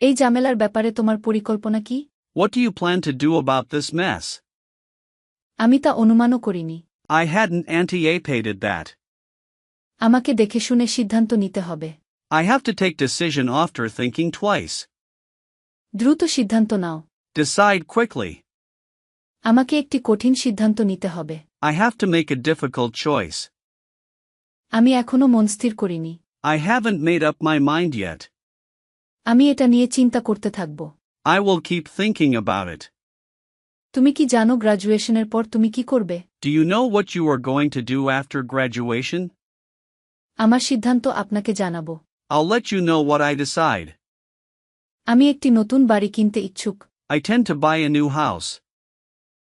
এই ঝামেলার ব্যাপারে তোমার পরিকল্পনা কি What do you plan to do about this mess? আমি তা অনুমানও করিনি I hadn't anticipated that. আমাকে দেখে শুনে সিদ্ধান্ত নিতে হবে I have to take decision after thinking twice. দ্রুত সিদ্ধান্ত নাও Decide quickly. আমাকে একটি কঠিন সিদ্ধান্ত নিতে হবে I have to make a difficult choice. আমি এখনও মন স্থির করিনি I haven't made up my mind yet. আমি এটা নিয়ে চিন্তা করতে থাকব I will keep thinking about it. তুমি কি জানো গ্রাজুয়েশনের পর তুমি কি করবে Do you know what you are going to do after graduation? আমার সিদ্ধান্ত আপনাকে জানাবো I'll let you know what I decide. আমি একটি নতুন বাড়ি কিনতে ইচ্ছুক I tend to buy a new house.